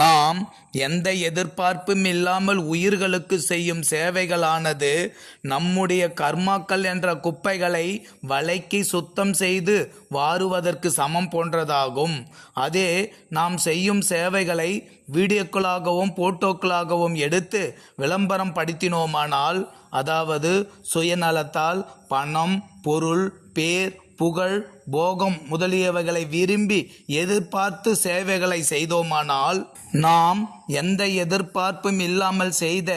நாம் எந்த எதிர்பார்ப்பும் இல்லாமல் உயிர்களுக்கு செய்யும் சேவைகளானது நம்முடைய கர்மாக்கள் என்ற குப்பைகளை வலைக்கு சுத்தம் செய்து வாருவதற்கு சமம் போன்றதாகும். அதே நாம் செய்யும் சேவைகளை வீடியோக்களாகவும் போட்டோக்களாகவும் எடுத்து விளம்பரம் படுத்தினோமானால் அதாவது சுயநலத்தால் பணம் பொருள் பேர் புகழ் போகம் முதலியவைகளை விரும்பி எதிர்பார்த்து சேவைகளை செய்தோமானால் நாம் எந்த எதிர்பார்ப்பும் இல்லாமல் செய்த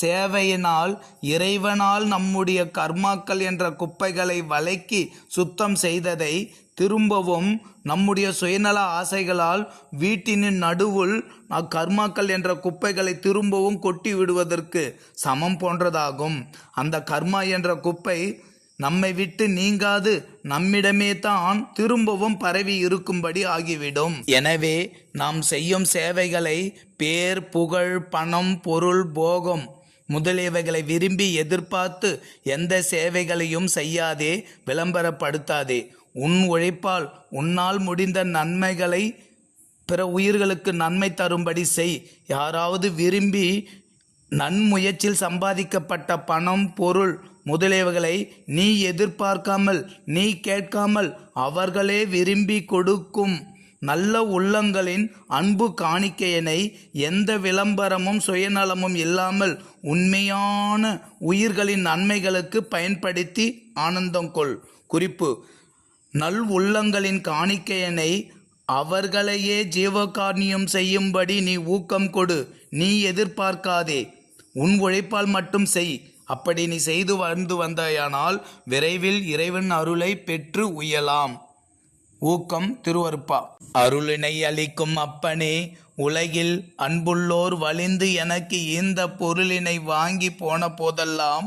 சேவையினால் இறைவனால் நம்முடைய கர்மாக்கள் என்ற குப்பைகளை வளைக்கி சுத்தம் செய்ததை திரும்பவும் நம்முடைய சுயநல ஆசைகளால் வீட்டின் நடுவுள் அக்கர்மாக்கள் என்ற குப்பைகளை திரும்பவும் கொட்டி விடுவதற்கு சமம் போன்றதாகும். அந்த கர்மா என்ற குப்பை நம்மை விட்டு நீங்காது நம்மிடமே தான் திரும்பவும் பரவி இருக்கும்படி ஆகிவிடும். எனவே நாம் செய்யும் சேவைகளை பேர் புகழ் பணம் பொருள் போகம் முதலியவைகளை விரும்பி எதிர்பார்த்து எந்த சேவைகளையும் செய்யாதே விளம்பரப்படுத்தாதே. உன் உழைப்பால் உன்னால் முடிந்த நன்மைகளை பிற உயிர்களுக்கு நன்மை தரும்படி செய். யாராவது விரும்பி நன்முயற்சியில் சம்பாதிக்கப்பட்ட பணம் பொருள் முதலியவைகளை நீ எதிர்பார்க்காமல் நீ கேட்காமல் அவர்களே விரும்பி கொடுக்கும் நல்ல உள்ளங்களின் அன்பு காணிக்கையினை எந்த விளம்பரமும் சுயநலமும் இல்லாமல் உண்மையான உயிர்களின் நன்மைகளுக்கு பயன்படுத்தி ஆனந்தம் கொள். குறிப்பு நல் உள்ளங்களின் காணிக்கையினை அவர்களையே ஜீவகார்ணியம் செய்யும்படி நீ ஊக்கம் கொடு. நீ எதிர்பார்க்காதே. உன் உழைப்பால் மட்டும் செய். அப்படி நீ செய்து வந்து வந்தாயானால் விரைவில் இறைவன் அருளை பெற்று உயலாம். ஊக்கம் திருவருப்பா. அருளினை அளிக்கும் அப்பனே உலகில் அன்புள்ளோர் வலிந்து எனக்கு இந்த பொருளினை வாங்கி போன போதெல்லாம்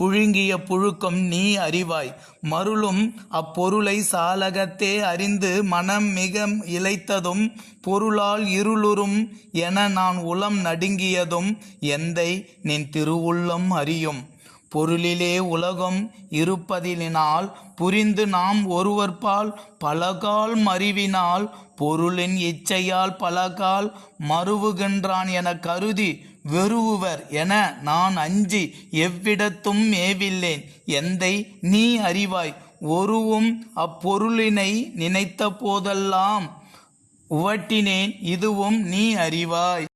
புழுங்கிய புழுக்கம் நீ அறிவாய். மருளும் அப்பொருளை சாலகத்தே அறிந்து மனம் மிக இழைத்ததும் பொருளால் இருளுறும் என நான் உளம் நடுங்கியதும் எந்தை நின் திருவுள்ளம் அறியும். பொருளிலே உலகம் இருப்பதினால் புரிந்து நாம் ஒருவர்பால் பலகால் மறிவினால் பொருளின் இச்சையால் பலகால் மறுவுகின்றான் என கருதி வெறுவுவர் என நான் அஞ்சி எவ்விடத்தும் மேவில்லேன். எந்தை நீ அறிவாய் ஒருவும் அப்பொருளினை நினைத்த போதெல்லாம் உவட்டினேன் இதுவும் நீ அறிவாய்.